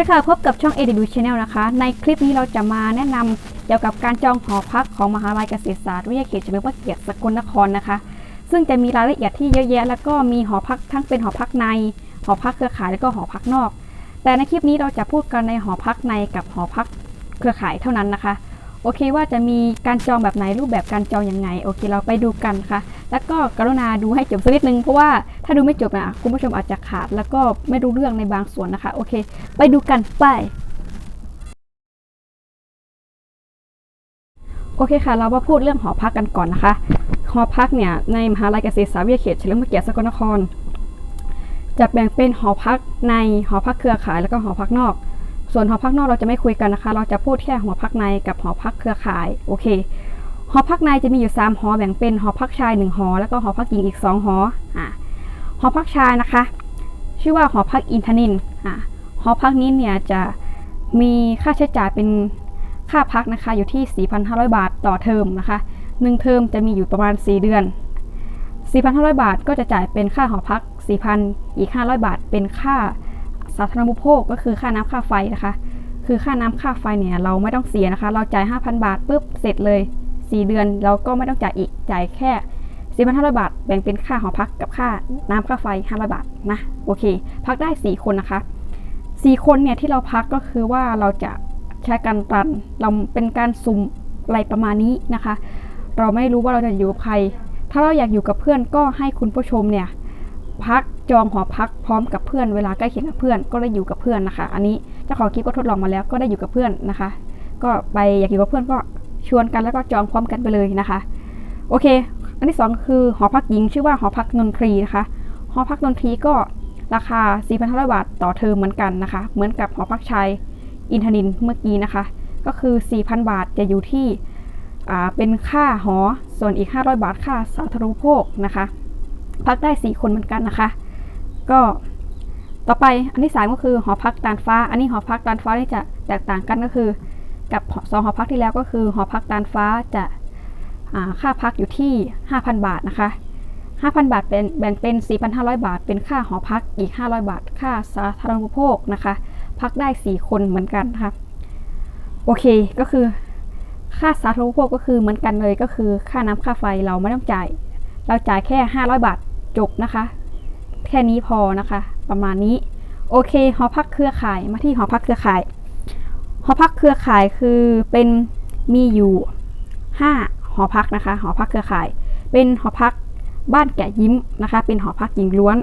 ดีค่ะพบกับช่อง ADU Channel นะคะ ในคลิปนี้เราจะมาแนะนำเกี่ยวกับการจองหอพักของมหาลัยเกษตรศาสตร์วิทยาเขตเฉลิมพระเกียรติสกลนครนะคะ ซึ่งจะมีรายละเอียดที่เยอะแยะ แล้วก็มีหอพักทั้งเป็นหอพักใน หอพักเครือข่ายแล้วก็หอพักนอก แต่ในคลิปนี้เราจะพูดกันในหอพักในกับหอพักเครือข่ายเท่านั้นนะคะ โอเคว่าจะมีการจองแบบไหนรูปแบบการจองยังไงโอเคเราไปดูกันค่ะ แล้วก็กรุณาดูให้จบสักนิดนึงเพราะว่าถ้าดูไม่จบนะคุณผู้ชมอาจจะขาด แล้วก็ไม่รู้เรื่องในบางส่วนนะคะโอเค ไปดูกันไปโอเคค่ะ เรามาพูดเรื่องหอพักกันก่อนนะคะ หอพักเนี่ยในมหาลัยเกษตรศาสตร์วิทยาเขตเฉลิมพระเกียรติสกลนคร จะแบ่งเป็นหอพักในหอพักเครือข่ายแล้วก็หอพักนอก ส่วนหอพักนอกเราจะไม่คุยกันนะคะ เราจะพูดแค่หอพักในกับหอพักเครือข่าย โอเค หอพักในจะมีอยู่ 3 หอแบ่งเป็นหอพักชาย1หอ แล้วก็หอพักหญิงอีก 2 หออ่าหอพักชายนะคะ ชื่อว่าหอพักอินทนินอ่าหอพักนี้เนี่ยจะมีค่าใช้จ่ายเป็นค่าพักนะคะอยู่ที่ 4,500 บาทต่อเทอมนะคะหนึ่งเทอมจะมีอยู่ประมาณ 4 เดือน 4,500 บาทก็จะจ่ายเป็นค่าหอพัก 4,000 อีก 500 บาทเป็นค่า สาธารณูปโภคก็คือค่าน้ำค่าไฟนะคะ คือค่าน้ำค่าไฟเนี่ยเราไม่ต้องเสียนะคะ เราจ่าย 5,000 บาทปุ๊บเสร็จเลย 4 เดือนเราก็ไม่ต้องจ่ายอีกจ่ายแค่4,500 บาท แบ่งเป็นค่าหอพักกับค่าน้ำค่าไฟ 500 บาทนะโอเค พักได้ 4 คนนะคะ 4 คนเนี่ยที่เราพักก็คือว่าเราจะใช้การรันเราเป็นการสุ่มอะไรประมาณนี้นะคะ เราไม่รู้ว่าเราจะอยู่กับใคร ถ้าเราอยากอยู่กับเพื่อนก็ให้คุณผู้ชมเนี่ยพัก จองหอพักพร้อมกับเพื่อนเวลาใกล้เคียงกับเพื่อน ก็ได้อยู่กับเพื่อนนะคะ อันนี้เจ้าของคลิปก็ทดลองมาแล้วก็ได้อยู่กับเพื่อนนะคะ ก็ไปอยากอยู่กับเพื่อนก็ชวนกันแล้วก็จองพร้อมกันไปเลยนะคะ โอเค อันที่สองคือหอพักหญิงชื่อว่าหอพักนนทรีนะคะ หอพักนนทรีก็ราคา 4,500 บาทต่อเทอมเหมือนกันนะคะ เหมือนกับหอพักชายอินทนินเมื่อกี้นะคะ ก็คือ 4,000 บาทจะอยู่ที่เป็นค่าหอ ส่วนอีก 500 บาทค่าสาธารณูปโภคนะคะ พักได้ 4 คนเหมือนกันนะคะ ก็ต่อไปอันที่สามก็คือหอพักตานฟ้า อันนี้หอพักตานฟ้าที่จะแตกต่างกันก็คือ กับสองหอพักที่แล้วก็คือหอพักตานฟ้าจะค่าพักอยู่ที่ 5,000 บาทนะคะ 5,000 บาทเป็นแบ่งเป็น 4,500 บาท เป็นค่าหอพักอีก 500 บาท ค่าสาธารณูปโภคนะคะ พักได้ 4 คนเหมือนกันนะคะโอเคก็คือ ค่าสาธารณูปโภคก็คือเหมือนกันเลยก็คือค่าน้ำค่าไฟเราไม่ต้องจ่าย เราจ่ายแค่ 500 บาทจบนะคะ แค่นี้พอนะคะ ประมาณนี้ โอเคหอพักเครือข่ายมาที่หอพักเครือข่ายหอพักเครือข่ายคือเป็นมีอยู่5หอพักนะคะ หอพักเครือข่าย เป็นหอพักบ้านแกะยิ้มนะคะ เป็นหอพักหญิงล้วน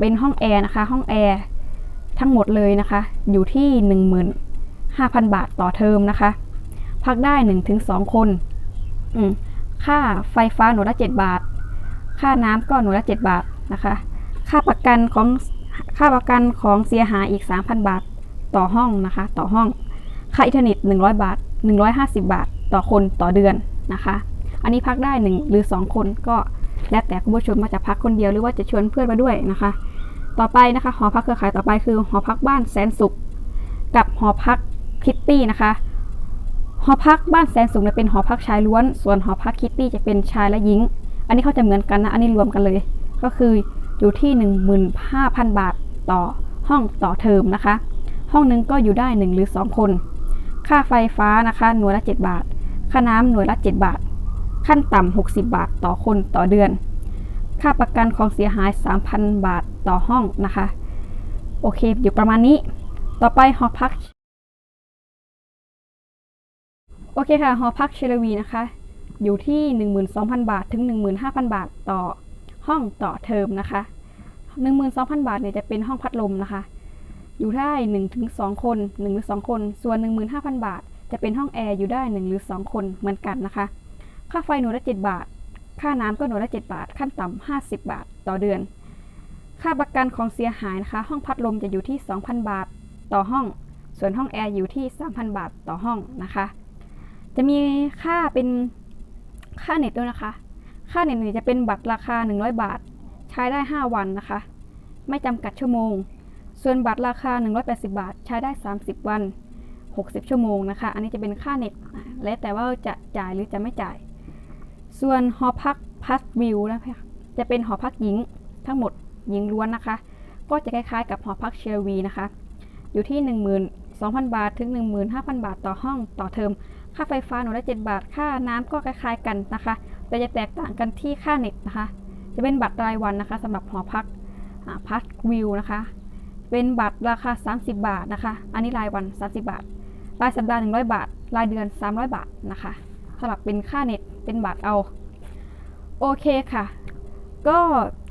เป็นห้องแอร์นะคะ ห้องแอร์ทั้งหมดเลยนะคะ อยู่ที่ 15,000 บาทต่อเทอมนะคะ พักได้ 1-2 คนอืมค่าไฟฟ้าหน่วยละ 7 บาท ค่าน้ำก็หน่วยละ 7 บาท นะคะ ค่าประกันของค่าประกันของเสียหายอีก 3,000 บาทต่อห้องนะคะ ต่อห้อง ค่าอินเทอร์เน็ต 100 บาท 150 บาท ต่อคนต่อเดือนนะคะ อันนี้พักได้ 1 หรือ 2 คนก็แล้วแต่คุณผู้ชมว่าจะพักคนเดียวหรือว่าจะชวนเพื่อนมาด้วยนะคะ ต่อไปนะคะหอพักเครือข่ายต่อไปคือหอพักบ้านแสนสุข กับหอพักคิตตี้นะคะ หอพักบ้านแสนสุขเนี่ยเป็นหอพักชายล้วน ส่วนหอพักคิตตี้จะเป็นชายและหญิง อันนี้เขาจะเหมือนกันนะ อันนี้รวมกันเลย ก็คืออยู่ที่ 15,000 บาทต่อห้องต่อเทอมนะคะ ห้องหนึงก็อยู่ได้ 1 หรือ 2 คน ค่าไฟฟ้านะคะหน่วยละ 7 บาท ค่าน้ำหน่วยละ 7 บาท ขั้นต่ำ60 บาทต่อคนต่อเดือน ค่าประกันของเสียหาย 3,000 บาทต่อห้องนะคะ โอเค อยู่ประมาณนี้ ต่อไปหอพัก โอเคค่ะ หอพักเชลวีนะคะ อยู่ที่ 12,000 บาท ถึง 15,000 บาทต่อ ห้องต่อเทอมนะคะ 12,000 บาทเนี่ยจะเป็นห้องพัดลมนะคะ อยู่ได้1ถึง2คน1หรือ2คน ส่วน 15,000 บาท จะเป็นห้องแอร์อยู่ได้1หรือ 2 คนเหมือนกันนะคะ ค่าไฟหน่วยละ7บาท ค่าน้ำก็หน่วยละ7บาท ขั้นต่ำ50 บาทต่อเดือน ค่าประกันของเสียหายนะคะ ห้องพัดลมจะอยู่ที่ 2,000 บาทต่อห้อง ส่วนห้องแอร์อยู่ที่ 3,000 บาทต่อห้องนะคะ จะมีค่าเป็นค่าเน็ตด้วยนะคะ ค่าเน็ตเนี่ยจะเป็นบัตรราคา 100 บาท ใช้ได้ 5 วันนะคะ ไม่จำกัดชั่วโมง ส่วนบัตรราคา 180 บาท ใช้ได้ 30 วัน 60 ชั่วโมงนะคะ อันนี้จะเป็นค่าเน็ตแล้วแต่ว่าจะจ่ายหรือจะไม่จ่าย ส่วนหอพักพัสวิวนะคะจะเป็นหอพักหญิงทั้งหมดหญิงล้วนนะคะ ก็จะคล้ายๆ กับหอพักเชลวีนะคะ อยู่ที่ 12,000 บาทถึง 15,000 บาทต่อห้องต่อเทอม ค่าไฟฟ้าหน่วยละ 7 บาท ค่าน้ำก็คล้ายๆกันนะคะ แต่จะแตกต่างกันที่ค่าเน็ตนะคะ จะเป็นบัตรรายวันนะคะสำหรับหอพักพักวิวนะคะ เป็นบัตรราคา 30 บาทนะคะ อันนี้รายวัน 30 บาท รายสัปดาห์ 100 บาท รายเดือน 300 บาทนะคะสำหรับเป็นค่าเน็ตเป็นบัตรเอา โอเคค่ะ ก็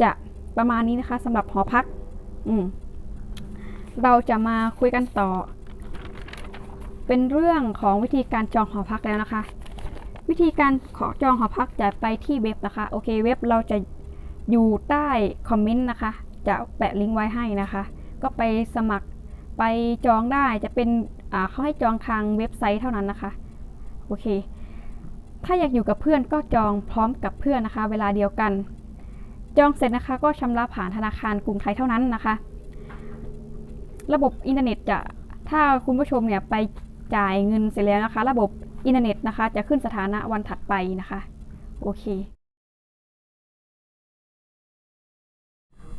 จะประมาณนี้นะคะสำหรับหอพัก อืมเราจะมาคุยกันต่อ เป็นเรื่องของวิธีการจองหอพักแล้วนะคะ วิธีการขอจองหอพักจะไปที่เว็บนะคะ โอเค เว็บเราจะอยู่ใต้คอมเมนต์นะคะ จะแปะลิงก์ไว้ให้นะคะ ก็ไปสมัครไปจองได้จะเป็นอ่าเขาให้จองทางเว็บไซต์เท่านั้นนะคะ โอเค ถ้าอยากอยู่กับเพื่อนก็จองพร้อมกับเพื่อนนะคะ เวลาเดียวกัน จองเสร็จนะคะ ก็ชำระผ่านธนาคารกรุงไทยเท่านั้นนะคะ ระบบอินเทอร์เน็ตจะถ้าคุณผู้ชมเนี่ยไปจ่ายเงินเสร็จแล้วนะคะ ระบบ อินเทอร์เน็ตนะคะ จะขึ้นสถานะวันถัดไปนะคะ โอเค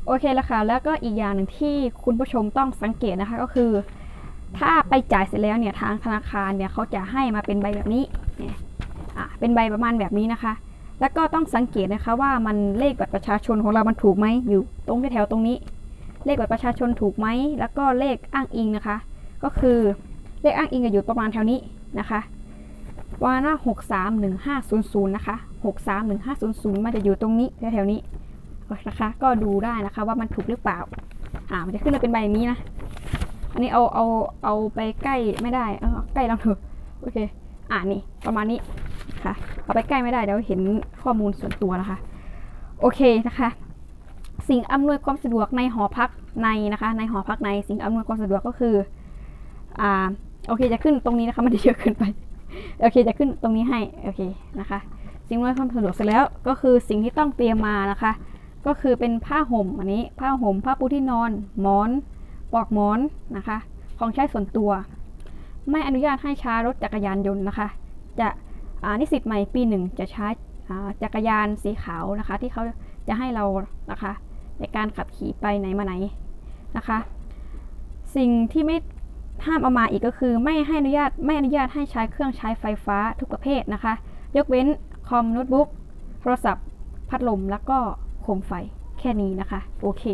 โอเคแล้วค่ะ แล้วก็อีกอย่างหนึ่งที่คุณผู้ชมต้องสังเกตนะคะก็คือ ถ้าไปจ่ายเสร็จแล้วเนี่ยทางธนาคารเนี่ยเขาจะให้มาเป็นใบแบบนี้เนี่ยอะเป็นใบประมาณแบบนี้นะคะ แล้วก็ต้องสังเกตนะคะว่ามันเลขบัตรประชาชนของเรามันถูกไหมอยู่ตรงแถวตรงนี้ เลขบัตรประชาชนถูกไหมแล้วก็เลขอ้างอิงนะคะ ก็คือเลขอ้างอิงจะอยู่ประมาณแถวนี้นะคะ ว่าหน้าหกสามหนึ่งห้าศูนย์ศูนย์นะคะหกสามหนึ่งห้าศูนย์ศูนย์มันจะอยู่ตรงนี้แถวๆนี้นะคะ ก็ดูได้นะคะว่ามันถูกหรือเปล่า อ่า มันจะขึ้นมาเป็นใบนี้นะ อันนี้เอาเอาเอาไปใกล้ไม่ได้ เออใกล้ลองเถอะ โอเค อ่านี่ประมาณนี้ค่ะ เอาไปใกล้ไม่ได้เดี๋ยวเห็นข้อมูลส่วนตัวนะคะ โอเคนะคะ สิ่งอำนวยความสะดวกในหอพักในนะคะ ในหอพักในสิ่งอำนวยความสะดวกก็คือ อ่า โอเคจะขึ้นตรงนี้นะคะ มันจะเยอะเกินไป โอเคจะขึ้นตรงนี้ให้โอเคนะคะ สิ่งอำนวยความสะดวกเสร็จแล้วก็คือสิ่งที่ต้องเตรียมมานะคะ ก็คือเป็นผ้าห่มอันนี้ผ้าห่มผ้าปูที่นอน หมอนปลอกหมอนนะคะ ของใช้ส่วนตัว ไม่อนุญาตให้ใช้รถจักรยานยนต์นะคะ จะอ่านิสิตใหม่ปีหนึ่งจะใช้จักรยานสีขาวนะคะ ที่เขาจะให้เรานะคะ ในการขับขี่ไปไหนมาไหนนะคะ สิ่งที่ไม่ ห้ามเอามาอีกก็คือไม่ให้อนุญาตไม่อนุญาตให้ใช้เครื่องใช้ไฟฟ้าทุกประเภทนะคะ ยกเว้นคอมโน้ตบุ๊กโทรศัพท์ พัดลมแล้วก็โคมไฟแค่นี้นะคะ โอเค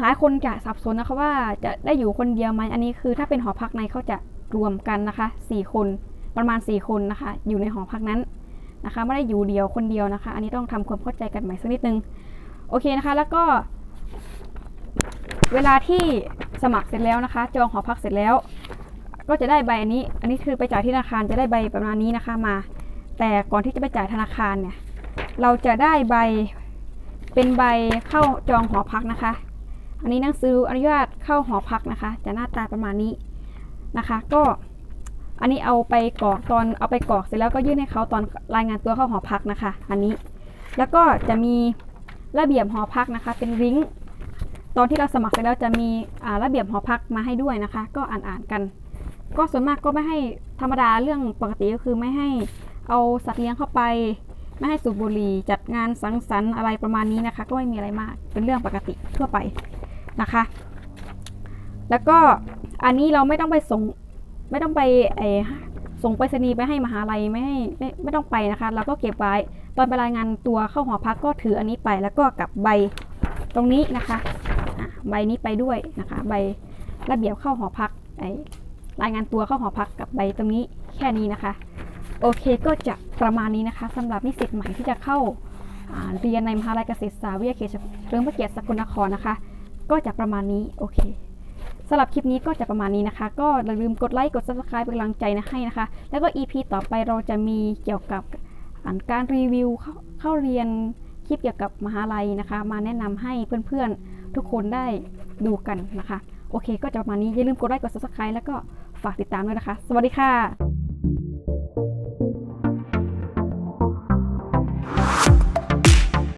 หลายคนจะสับสนนะคะว่าจะได้อยู่คนเดียวไหมอันนี้คือ ถ้าเป็นหอพักในเขาจะรวมกันนะคะสี่คนประมาณสี่คนนะคะ อยู่ในหอพักนั้นนะคะไม่ได้อยู่เดียวคนเดียวนะคะ อันนี้ต้องทำความเข้าใจกันใหม่สักนิดนึงโอเคนะคะ แล้วก็ เวลาที่ สมัครเสร็จแล้วนะคะ จองหอพักเสร็จแล้ว ก็จะได้ใบอันนี้ อันนี้คือไปจ่ายที่ธนาคารจะได้ใบประมาณนี้นะคะมา แต่ก่อนที่จะไปจ่ายธนาคารเนี่ย เราจะได้ใบเป็นใบเข้าจองหอพักนะคะ อันนี้หนังสืออนุญาตเข้าหอพักนะคะ จะหน้าตาประมาณนี้นะคะ ก็อันนี้เอาไปกรอกตอนเอาไปกรอกเสร็จแล้วก็ยื่นให้เขาตอนรายงานตัวเข้าหอพักนะคะ อันนี้แล้วก็จะมีระเบียบหอพักนะคะ เป็นลิงก์ ตอนที่เราสมัครเสร็จแล้วจะมีระเบียบหอพักมาให้ด้วยนะคะ ก็อ่านๆกัน ก็ส่วนมากก็ไม่ให้ธรรมดาเรื่องปกติก็คือไม่ให้เอาสัตว์เลี้ยงเข้าไป ไม่ให้สูบบุหรี่จัดงานสังสรรค์อะไรประมาณนี้นะคะ ก็ไม่มีอะไรมากเป็นเรื่องปกติทั่วไปนะคะ แล้วก็อันนี้เราไม่ต้องไปส่งไม่ต้องไปไอส่งไปรษณีย์ไปให้มหาลัยไม่ให้ไม่ไม่ต้องไปนะคะเราก็เก็บไว้ตอนไปรายงานตัวเข้าหอพักก็ถืออันนี้ไป แล้วก็กับใบตรงนี้นะคะ ใบนี้ไปด้วยนะคะ ใบระเบียบเข้าหอพักไอรายงานตัวเข้าหอพักกับใบตรงนี้แค่นี้นะคะ โอเคก็จะประมาณนี้นะคะสำหรับนิสิตใหม่ที่จะเข้าเรียนในมหาลัยเกษตรศาสตร์วิทยาเขตเฉลิมพระเกียรติสกลนครนะคะ ก็จะประมาณนี้โอเคสำหรับคลิปนี้ก็จะประมาณนี้นะคะ ก็อย่าลืมกดไลค์ กด subscribe เป็นกำลังใจนะให้นะคะ แล้วก็ EP ต่อไปเราจะมีเกี่ยวกับการรีวิวเข้าเข้าเรียนคลิปเกี่ยวกับมหาลัยนะคะ มาแนะนำให้เพื่อนๆ ทุกคนได้ดูกันนะคะ โอเค ก็จะประมาณนี้อย่าลืมกดไลค์กด subscribe แล้วก็ฝากติดตามด้วยนะคะ สวัสดีค่ะ